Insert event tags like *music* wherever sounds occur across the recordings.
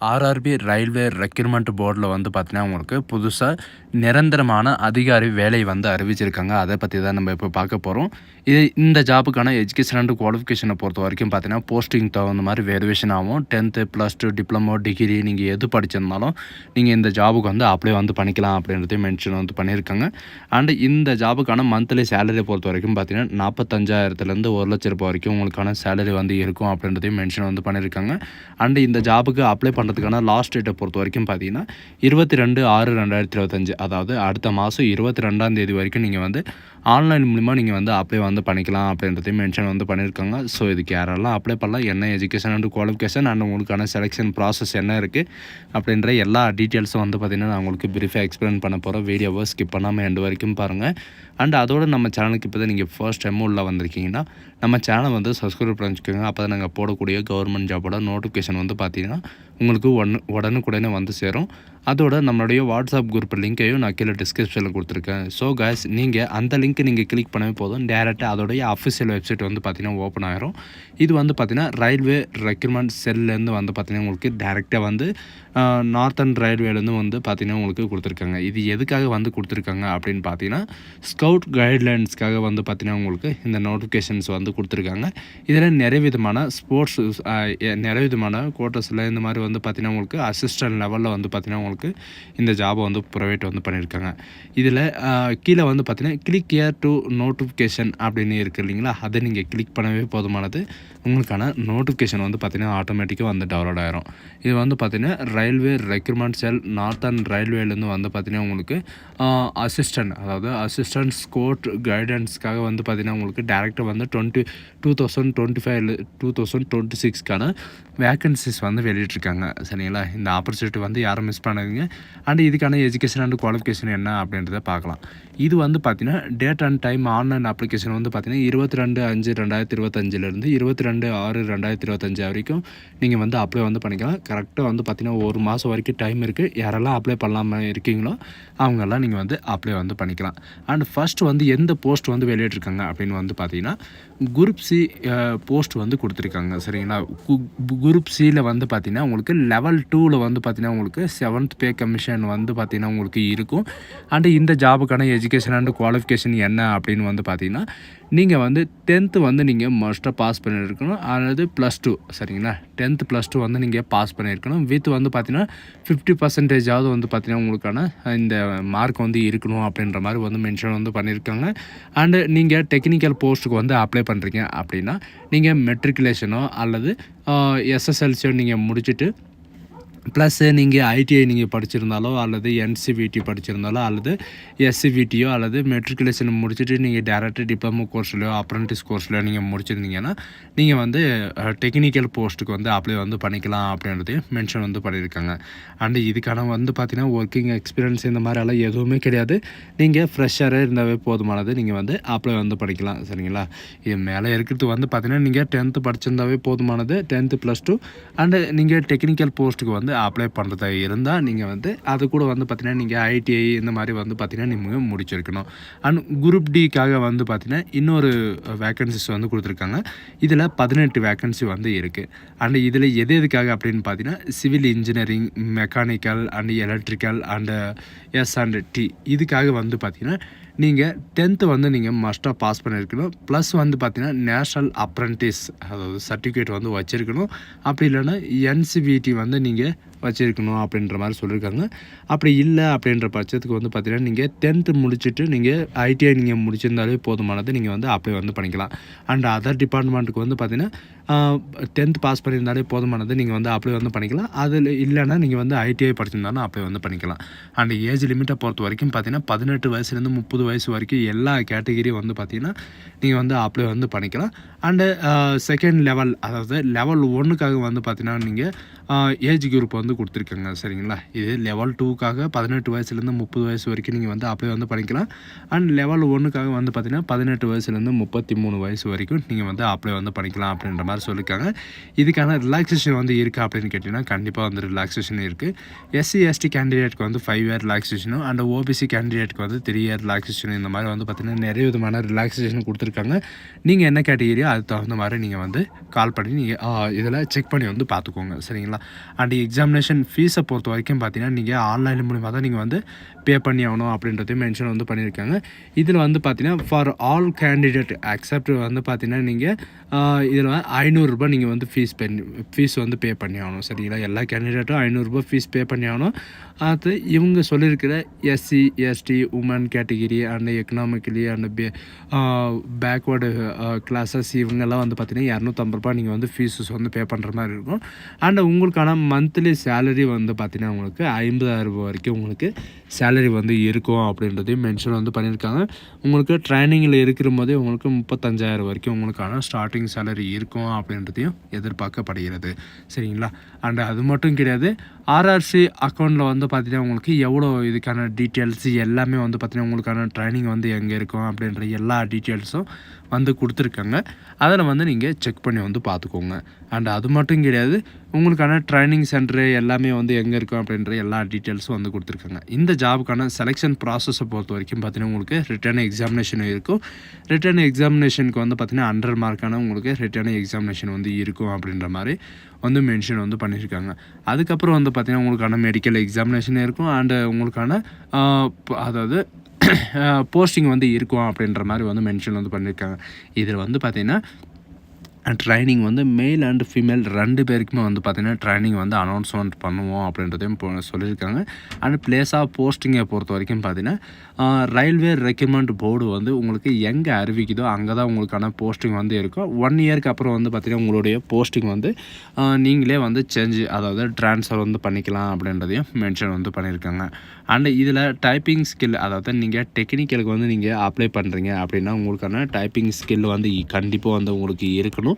RRB railway requirement போர்டில் வந்து பார்த்தீங்கன்னா உங்களுக்கு புதுசாக நிரந்தரமான அதிகாரி வேலை வந்து அறிவிச்சிருக்காங்க. அதை பற்றி தான் நம்ம இப்போ பார்க்க போகிறோம் இது இந்த ஜாபுக்கான எஜுகேஷன் அண்ட் குவாலிஃபிகேஷனை பொறுத்த வரைக்கும் பார்த்தீங்கன்னா போஸ்டிங் தகுந்த மாதிரி வேரியேஷன் ஆகும். Tenth plus two diploma degree நீங்கள் எது படிச்சிருந்தாலும் நீங்கள் இந்த ஜாபுக்கு வந்து அப்ளை வந்து பண்ணிக்கலாம் அப்படின்றதையும் மென்ஷன் வந்து பண்ணியிருக்காங்க. அண்ட் இந்த ஜாபுக்கான மந்த்லி சேலரி பொறுத்த வரைக்கும் பார்த்தீங்கன்னா நாற்பத்தஞ்சாயிரத்துலேருந்து ஒரு லட்ச ரூபாய் வரைக்கும் உங்களுக்கான சேலரி வந்து இருக்கும் அப்படின்றதையும் மென்ஷன் வந்து பண்ணியிருக்காங்க. அண்ட் இந்த ஜாபுக்கு அப்ளை பண்ணுறதுக்கான லாஸ்ட் டேட்டை பொறுத்த வரைக்கும் பார்த்தீங்கன்னா இருபத்தி ரெண்டு ஆறு ரெண்டாயிரத்தி இருபத்தஞ்சு. அதாவது அடுத்த மாதம் இருபத்தி ரெண்டாம் தேதி வரைக்கும் நீங்கள் வந்து ஆன்லைன் மூலிமா நீங்கள் வந்து அப்ளை வந்து பண்ணிக்கலாம் அப்படின்றதையும் மென்ஷன் வந்து பண்ணியிருக்காங்க ஸோ இதுக்கு யாரெல்லாம் அப்ளை பண்ணலாம். என்ன எஜுகேஷன் அண்ட் குவாலிஃபிகேஷன் அண்ட் உங்களுக்கான செலெக்ஷன் ப்ராசஸ் என்ன இருக்குது அப்படின்ற எல்லா டீட்டெயில்ஸும் வந்து பார்த்திங்கன்னா நான் உங்களுக்கு ப்ரீஃபாக எக்ஸ்பிளைன் பண்ண போகிறோம் வீடியோவை ஸ்கிப் பண்ணாமல் எண்டு வரைக்கும் பாருங்கள் அண்ட் அதோடு நம்ம சேனலுக்கு இப்போ தான் நீங்கள் ஃபர்ஸ்ட் டைம் உள்ள வந்திருக்கீங்கன்னா நம்ம சேனல் வந்து சப்ஸ்கிரைப் பண்ணி வச்சுக்கோங்க அப்போ தான் நாங்கள் போடக்கூடிய கவர்மெண்ட் ஜாபோட நோட்டிஃபிகேஷன் வந்து பார்த்தீங்கன்னா உங்களுக்கு ஒன்று உடனுக்குடனே வந்து சேரும். அதோட நம்மளுடைய வாட்ஸ்அப் குரூப் லிங்க்கையும் நான் கீழே டிஸ்கிரிப்ஷனில் கொடுத்துருக்கேன். ஸோ கேஸ் நீங்கள் அந்த லிங்க்கை நீங்கள் கிளிக் பண்ணவே போதும். டேரெக்டாக அதோடைய அஃபிஷியல் வெப்சைட் வந்து பார்த்தீங்கன்னா ஓப்பன் ஆகிரும் இது வந்து பார்த்திங்கன்னா ரயில்வே ரெக்ரூட்மெண்ட் செல்லேருந்து வந்து பார்த்தீங்கன்னா உங்களுக்கு டேரெக்டாக வந்து நார்த்தன் ரயில்வேலேருந்து வந்து பார்த்திங்கன்னா உங்களுக்கு கொடுத்துருக்காங்க. இது எதுக்காக வந்து கொடுத்துருக்காங்க அப்படின்னு பார்த்தீங்கன்னா ஸ்கவுட் கைட்லைன்ஸ்க்காக வந்து பார்த்திங்கன்னா உங்களுக்கு இந்த நோட்டிஃபிகேஷன்ஸ் வந்து கொடுத்துருக்காங்க. இதில் நிறைய விதமான ஸ்போர்ட்ஸ் நிறைய விதமான கோட்டஸில் இந்த மாதிரி வந்து பார்த்தீங்கன்னா உங்களுக்கு அசிஸ்டன்ட் லெவலில் வந்து பார்த்தீங்கன்னா உங்களுக்கு இந்த ஜாபை வந்து ப்ரொவைட் வந்து பண்ணியிருக்காங்க. இதில் கீழே வந்து பார்த்தீங்கன்னா கிளிக் ஏர் டு நோட்டிஃபிகேஷன் அப்படின்னு இருக்குது இல்லைங்களா? அதை நீங்கள் கிளிக் பண்ணவே போதுமானது. உங்களுக்கான நோட்டிஃபிகேஷன் வந்து பார்த்தீங்கன்னா ஆட்டோமேட்டிக்காக வந்து டவுன்லோட் ஆகிரும் இது வந்து பார்த்திங்கன்னா ரயில்வே ரெக்ரூட்மெண்ட் செல் நார்த்தன் ரயில்வேலேருந்து வந்து பார்த்திங்கன்னா உங்களுக்கு அசிஸ்டன்ட் அதாவது அசிஸ்டன்ட் ஸ்கோட் கைடன்ஸ்க்காக வந்து பார்த்தீங்கன்னா உங்களுக்கு டேரெக்டாக வந்து twenty two thousand twenty five two thousand twenty சிக்ஸ்க்கான vacancies வந்து வெளியிட்ருக்காங்க சரிங்களா? இந்த ஆப்பர்ச்சுனிட்டி வந்து யாரும் மிஸ் பண்ணாதீங்க அண்ட் இதுக்கான எஜுகேஷன் அண்ட் குவாலிஃபிகேஷன் என்ன அப்படின்றத பார்க்கலாம். இது வந்து பார்த்திங்கன்னா date and time online application வந்து பார்த்தீங்கன்னா இருபத்தி ரெண்டு அஞ்சு ரெண்டாயிரத்தி இருபத்தஞ்சிலேருந்து இருபத்தி ரெண்டு ஆறு ரெண்டாயிரத்தி இருபத்தஞ்சு வரைக்கும் நீங்கள் வந்து அப்ளை வந்து பண்ணிக்கலாம். கரெக்டாக வந்து பார்த்திங்கன்னா ஒரு மாதம் வரைக்கும் டைம் இருக்குது யாரெல்லாம் அப்ளை பண்ணாமல் இருக்கீங்களோ அவங்கெல்லாம் நீங்கள் வந்து அப்ளை வந்து பண்ணிக்கலாம். அண்ட் ஃபஸ்ட் வந்து எந்த போஸ்ட் வந்து வெளியிட்ருக்காங்க அப்படின்னு வந்து பார்த்தீங்கன்னா குரூப் சி போஸ்ட் வந்து கொடுத்துருக்காங்க. சரிங்களா? குரூப் சியில் வந்து பார்த்தீங்கன்னா உங்களுக்கு லெவல் டூவில் வந்து பார்த்தீங்கன்னா உங்களுக்கு செவன் மந்த் பே கமிஷன் வந்து பார்த்திங்கன்னா உங்களுக்கு இருக்கும். அண்டு இந்த ஜாபுக்கான எஜுகேஷன் அண்ட் குவாலிஃபிகேஷன் என்ன அப்படின்னு வந்து பார்த்தீங்கன்னா நீங்கள் வந்து டென்த்து வந்து நீங்கள் மோஸ்ட்டாக பாஸ் பண்ணியிருக்கணும். அதாவது ப்ளஸ் டூ சரிங்களா? டென்த்து ப்ளஸ் டூ வந்து நீங்கள் பாஸ் பண்ணியிருக்கணும். வித் வந்து பார்த்தீங்கன்னா ஃபிஃப்டி பர்சன்டேஜாவது வந்து பார்த்தீங்கன்னா உங்களுக்கான இந்த மார்க் வந்து இருக்கணும் அப்படின்ற மாதிரி வந்து மென்ஷன் வந்து பண்ணியிருக்காங்க. அண்டு நீங்கள் டெக்னிக்கல் போஸ்ட்டுக்கு வந்து அப்ளை பண்ணுறீங்க அப்படின்னா நீங்கள் மெட்ரிகுலேஷனோ அல்லது எஸ்எஸ்எல்சியோ நீங்கள் முடிச்சுட்டு ப்ளஸ்ஸு நீங்கள் ஐடிஐ நீங்கள் படிச்சிருந்தாலோ அல்லது என்சிவிடி படிச்சிருந்தாலோ அல்லது எஸ்சிவிடியோ அல்லது மெட்ரிகுலேஷன் முடிச்சுட்டு நீங்கள் டேரெக்டாக டிப்ளமோ கோர்ஸ்லையோ அப்ரண்டிஸ் கோர்ஸ்லையோ நீங்கள் முடிச்சிருந்தீங்கன்னா நீங்கள் வந்து டெக்னிக்கல் போஸ்ட்டுக்கு வந்து அப்ளை வந்து பண்ணிக்கலாம் அப்படின்றது மென்ஷன் வந்து பண்ணியிருக்காங்க. அண்டு இதுக்கான வந்து பார்த்திங்கன்னா ஒர்க்கிங் எக்ஸ்பீரியன்ஸ் இந்த மாதிரிலாம் எதுவுமே கிடையாது. நீங்கள் ஃப்ரெஷ்ஷராக இருந்தாவே போதுமானது நீங்கள் வந்து அப்ளை வந்து பண்ணிக்கலாம் சரிங்களா? இது மேலே இருக்கிறது வந்து பார்த்தீங்கன்னா நீங்கள் டென்த்து படிச்சிருந்தாவே போதுமானது டென்த்து ப்ளஸ் டூ அண்டு நீங்கள் டெக்னிக்கல் போஸ்ட்டுக்கு வந்து அப்ளை பண்ணுறதா இருந்தால் நீங்கள் வந்து அது கூட வந்து பார்த்தீங்கன்னா நீங்கள் ஐடிஐ இந்த மாதிரி வந்து பார்த்தீங்கன்னா நீங்கள் முடிச்சிருக்கணும். அண்ட் குரூப் டிக்காக வந்து பார்த்தீங்கன்னா இன்னொரு வேக்கன்சிஸ் வந்து கொடுத்துருக்காங்க. இதில் பதினெட்டு வேக்கன்சி வந்து இருக்குது அண்ட் இதில் எது எதுக்காக அப்படின்னு பார்த்தீங்கன்னா civil engineering mechanical and electrical and S and T இதுக்காக வந்து பார்த்தீங்கன்னா நீங்கள் டென்த்து வந்து நீங்கள் மஸ்ட்டாக பாஸ் பண்ணியிருக்கணும் ப்ளஸ் வந்து பார்த்தீங்கன்னா நேஷ்னல் அப்ரண்டிஸ் அதாவது சர்டிஃபிகேட் வந்து வச்சுருக்கணும். அப்படி இல்லைன்னா என்சிபிடி வந்து நீங்கள் வச்சுருக்கணும் அப்படின்ற மாதிரி சொல்லியிருக்காங்க. அப்படி இல்லை அப்படின்ற பட்சத்துக்கு வந்து பார்த்திங்கன்னா நீங்கள் டென்த்து முடிச்சுட்டு நீங்கள் ஐடிஐ நீங்கள் முடிச்சிருந்தாலே போதுமானது. நீங்கள் வந்து அப்ளை வந்து பண்ணிக்கலாம். அண்ட் அதர் டிபார்ட்மெண்ட்டுக்கு வந்து பார்த்தீங்கன்னா டென்த் பாஸ் பண்ணியிருந்தாலே போதுமானது. நீங்கள் வந்து அப்ளை வந்து பண்ணிக்கலாம். அதில் இல்லைன்னா நீங்கள் வந்து ஐடிஐ படிச்சிருந்தாலும் அப்ளை வந்து பண்ணிக்கலாம். அண்ட் ஏஜ் லிமிட்டை பொறுத்த வரைக்கும் பார்த்தீங்கன்னா பதினெட்டு வயசுலேருந்து முப்பது வயசு வரைக்கும் எல்லா கேட்டகிரியும் வந்து பார்த்தீங்கன்னா நீங்கள் வந்து அப்ளை வந்து பண்ணிக்கலாம். அண்டு செகண்ட் லெவல் அதாவது லெவல் ஒன்றுக்காக வந்து பார்த்திங்கன்னா நீங்கள் ஏஜ் குரூப் வந்து கொடுத்துருக்காங்க சரிங்களா? இது லெவல் டூக்காக பதினெட்டு வயசுலேருந்து முப்பது வயசு வரைக்கும் நீங்கள் வந்து அப்ளை வந்து பண்ணிக்கலாம். அண்ட் லெவல் ஒன்றுக்காக வந்து பார்த்திங்கன்னா பதினெட்டு வயசுலேருந்து முப்பத்தி மூணு வயசு வரைக்கும் நீங்கள் வந்து அப்ளை வந்து பண்ணிக்கலாம் அப்படின்ற மாதிரி சொல்லியிருக்காங்க. இதுக்கான ரிலாக்ஸேஷன் வந்து இருக்கா அப்படின்னு கேட்டிங்கன்னா கண்டிப்பாக வந்து ரிலாக்ஸேஷன் இருக்குது எஸ்சி எஸ்டி கேண்டிடேட்க்கு வந்து ஃபைவ் இயர் ரிலாக்ஸேஷனும் அண்ட் ஓபிசி கேண்டிடேட்க்கு வந்து த்ரீ இயர் ரிலாக்ஸேஷன் இந்த மாதிரி வந்து பார்த்திங்கன்னா நிறைய விதமான ரிலாக்ஸேஷன் கொடுத்துருக்காங்க. நீங்கள் என்ன கேட்டகிரியோ அதுக்கு தகுந்த மாதிரி நீங்கள் வந்து கால் பண்ணி நீங்கள் இதில் செக் பண்ணி வந்து பார்த்துக்கோங்க சரிங்களா? அண்ட் எக்ஸாமினேஷன் எக்ஸாமினேஷன் ஃபீஸை பொறுத்த வரைக்கும் பார்த்தீங்கன்னா நீங்கள் ஆன்லைன் மூலிமா தான் நீங்கள் வந்து பே பண்ணி ஆகணும் அப்படின்றதையும் மென்ஷன் வந்து பண்ணியிருக்காங்க. இதில் வந்து பார்த்தீங்கன்னா ஃபார் ஆல் கேண்டிடேட் அக்செப்ட் வந்து பார்த்தீங்கன்னா நீங்கள் இதில் ஐநூறுரூபா நீங்கள் வந்து ஃபீஸ் பண்ணி ஃபீஸ் வந்து பே பண்ணி ஆகணும். சரிங்களா? எல்லா கேண்டிடேட்டும் ஐநூறுரூபா ஃபீஸ் பே பண்ணி ஆகணும். அது இவங்க சொல்லியிருக்கிற SC ST women category and economically and ba backward classes இவங்கெல்லாம் வந்து பார்த்தீங்கன்னா இரநூத்தம்பது ரூபாய் நீங்கள் வந்து ஃபீஸஸ் வந்து பே பண்ணுற மாதிரி இருக்கும். அண்ட் உங்களுக்கான மந்த்லி சேலரி வந்து பார்த்தீங்கன்னா உங்களுக்கு ஐம்பதாயிரம் ரூபாய் வரைக்கும் உங்களுக்கு சேலரி வந்து இருக்கும் அப்படின்றதையும் மென்ஷன் வந்து பண்ணியிருக்காங்க. உங்களுக்கு ட்ரைனிங்கில் இருக்கிற போதே உங்களுக்கு முப்பத்தஞ்சாயிரம் வரைக்கும் உங்களுக்கான ஸ்டார்டிங் சேலரி இருக்கும் அப்படின்றதையும் எதிர்பார்க்கப்படுகிறது. சரிங்களா? அண்ட் அது மட்டும் கிடையாது ஆர்ஆர்சி அக்கௌண்ட்டில் வந்து பார்த்தீங்கன்னா உங்களுக்கு எவ்வளோ இதுக்கான டீட்டெயில்ஸ் எல்லாமே வந்து பார்த்தீங்கன்னா உங்களுக்கான ட்ரைனிங் வந்து எங்கே இருக்கும் அப்படின்ற எல்லா டீட்டெயில்ஸும் வந்து கொடுத்துருக்காங்க. அதில் வந்து நீங்கள் செக் பண்ணி வந்து பார்த்துக்கோங்க அண்ட் அது மட்டும் கிடையாது உங்களுக்கான ட்ரைனிங் சென்டரு எல்லாமே வந்து எங்கே இருக்கும் அப்படின்ற எல்லா டீட்டெயில்ஸும் வந்து கொடுத்துருக்காங்க. இந்த ஜாபுக்கான செலெக்ஷன் ப்ராசஸை பொறுத்த வரைக்கும் பார்த்தீங்கன்னா உங்களுக்கு ரிட்டர்ன் எக்ஸாமினேஷன் இருக்கும். ரிட்டர்ன் எக்ஸாமினேஷனுக்கு வந்து பார்த்தீங்கன்னா ஹண்ட்ரட் மார்க்கான உங்களுக்கு ரிட்டர்ன் எக்ஸாமினேஷன் வந்து இருக்கும் அப்படின்ற மாதிரி வந்து மென்ஷன் வந்து பண்ணியிருக்காங்க. அதுக்கப்புறம் வந்து பார்த்திங்கன்னா உங்களுக்கான மெடிக்கல் எக்ஸாமினேஷன் இருக்கும். அண்டு உங்களுக்கான அதாவது *clears throat* போஸ்டிங் வந்து இருக்கும் அப்படின்ற மாதிரி வந்து மென்ஷன் வந்து பண்ணியிருக்காங்க. இதில் வந்து பார்த்திங்கன்னா ட்ரைனிங் வந்து மேல் அண்ட் ஃபீமேல் ரெண்டு பேருக்குமே வந்து பார்த்திங்கன்னா ட்ரைனிங் வந்து அனௌன்ஸ்மெண்ட் பண்ணுவோம் அப்படின்றதையும் சொல்லியிருக்காங்க. அண்ட் பிளேஸ் ஆஃப் போஸ்டிங்கை பொறுத்த வரைக்கும் பார்த்தீங்கன்னா ரயில்வே ரெக்யூர்மெண்ட் போர்டு வந்து உங்களுக்கு எங்கே அறிவிக்குதோ அங்கே தான் உங்களுக்கான போஸ்டிங் வந்து இருக்கும். ஒன் இயர்க்கு அப்புறம் வந்து பார்த்திங்கன்னா உங்களுடைய போஸ்டிங் வந்து நீங்களே வந்து சேஞ்ச் அதாவது ட்ரான்ஸ்ஃபர் வந்து பண்ணிக்கலாம் அப்படின்றதையும் மென்ஷன் வந்து பண்ணியிருக்காங்க. அண்ட் இதில் டைப்பிங் ஸ்கில் அதாவது நீங்கள் டெக்னிக்கலுக்கு வந்து நீங்கள் அப்ளை பண்ணுறீங்க அப்படின்னா உங்களுக்கான டைப்பிங் ஸ்கில் வந்து கண்டிப்பாக வந்து உங்களுக்கு இருக்கணும்.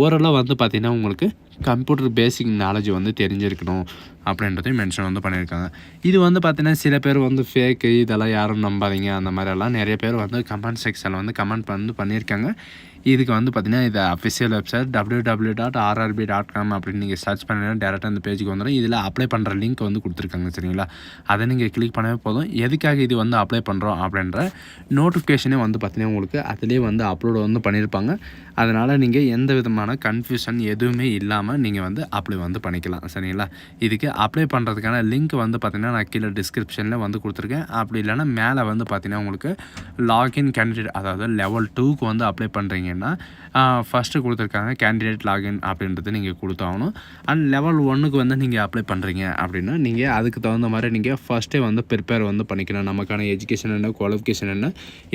ஓரளவு வந்து பார்த்திங்கன்னா உங்களுக்கு கம்ப்யூட்டர் பேசிக் நாலேஜ் வந்து தெரிஞ்சிருக்கணும் அப்படின்றதையும் மென்ஷன் வந்து பண்ணியிருக்காங்க. இது வந்து பார்த்தீங்கன்னா சில பேர் வந்து ஃபேக்கு இதெல்லாம் யாரும் நம்பாதீங்க அந்த மாதிரியெல்லாம் நிறைய பேர் வந்து கமெண்ட் செக்ஷனில் வந்து கமெண்ட் வந்து பண்ணியிருக்காங்க. இதுக்கு வந்து பார்த்தீங்கன்னா இது official website W W dot RRB dot com அப்படின்னு நீங்கள் சர்ச் பண்ணிங்கன்னா டேரெக்டாக அந்த பேஜுக்கு வந்துடும் இதில் அப்ளை பண்ணுற லிங்க் வந்து கொடுத்துருக்காங்க சரிங்களா? அதை நீங்கள் கிளிக் பண்ணவே போதும். எதுக்காக இது வந்து அப்ளை பண்ணுறோம் அப்படின்ற நோட்டிஃபிகேஷனே வந்து பார்த்தீங்கன்னா உங்களுக்கு அதிலே வந்து அப்லோடு வந்து பண்ணியிருப்பாங்க. அதனால் நீங்கள் எந்த விதமான கன்ஃபியூஷன் எதுவுமே இல்லாமல் நீங்கள் வந்து அப்ளை வந்து பண்ணிக்கலாம் சரிங்களா? இதுக்கு அப்ளை பண்ணுறதுக்கான லிங்க் வந்து பார்த்திங்கன்னா நான் கீழே டிஸ்கிரிப்ஷனில் வந்து கொடுத்துருக்கேன். அப்படி இல்லைன்னா மேலே வந்து பார்த்திங்கன்னா உங்களுக்கு லாகின் கேண்டிடேட் அதாவது லெவல் டூக்கு வந்து அப்ளை பண்ணுறீங்கன்னா ஃபஸ்ட்டு கொடுத்துருக்காங்க கேண்டிடேட் லாகின் அப்படின்றது நீங்கள் கொடுத்தாகணும் அண்ட் லெவல் ஒன்றுக்கு வந்து நீங்கள் அப்ளை பண்ணுறீங்க அப்படின்னா நீங்கள் அதுக்கு தகுந்த மாதிரி நீங்கள் ஃபஸ்ட்டே வந்து ப்ரிப்பேர் வந்து பண்ணிக்கணும் நமக்கான எஜுகேஷன் என்ன குவாலிஃபிகேஷன் என்ன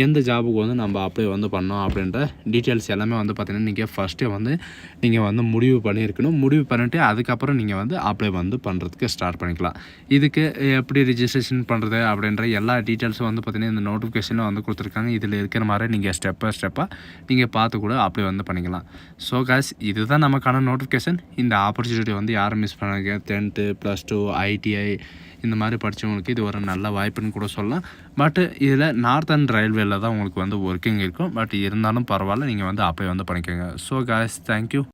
எந்த ஜாபுக்கு வந்து நம்ம அப்ளை வந்து பண்ணோம் அப்படின்ற டீட்டெயில்ஸ் எல்லாமே வந்து பார்த்திங்கன்னா நீங்கள் ஃபஸ்ட்டே வந்து நீங்கள் வந்து முடிவு பண்ணியிருக்கணும். முடிவு பண்ணிவிட்டு அதுக்கப்புறம் நீங்கள் வந்து அப்ளை வந்து பண்ணுறதுக்கு ஸ்டார்ட் பண்ணிக்கலாம். இதுக்கு எப்படி ரிஜிஸ்ட்ரேஷன் பண்ணுறது அப்படின்ற எல்லா டீட்டெயில்ஸும் வந்து பார்த்திங்கன்னா இந்த நோட்டிஃபிகேஷனில் வந்து கொடுத்துருக்காங்க. இதில் இருக்கிற மாதிரி நீங்கள் ஸ்டெப் பை ஸ்டெப்பாக நீங்கள் பார்த்து கூட அப்ளை வந்து பண்ணிக்கலாம். ஸோ காஸ் இதுதான் நமக்கான நோட்டிஃபிகேஷன் இந்த ஆப்பர்ச்சுனிட்டி வந்து யாரும் மிஸ் பண்ணாங்க டென்த்து ப்ளஸ் டூ ஐடிஐ இந்த மாதிரி படித்தவங்களுக்கு இது ஒரு நல்ல வாய்ப்புன்னு கூட சொல்லலாம். பட் இதில் நார்த்தன் ரயில்வேல தான் உங்களுக்கு வந்து ஒர்க்கிங் இருக்கும். பட் இருந்தாலும் பரவாயில்ல நீங்கள் வந்து அப்ளை வந்து பண்ணிக்கோங்க. So guys thank you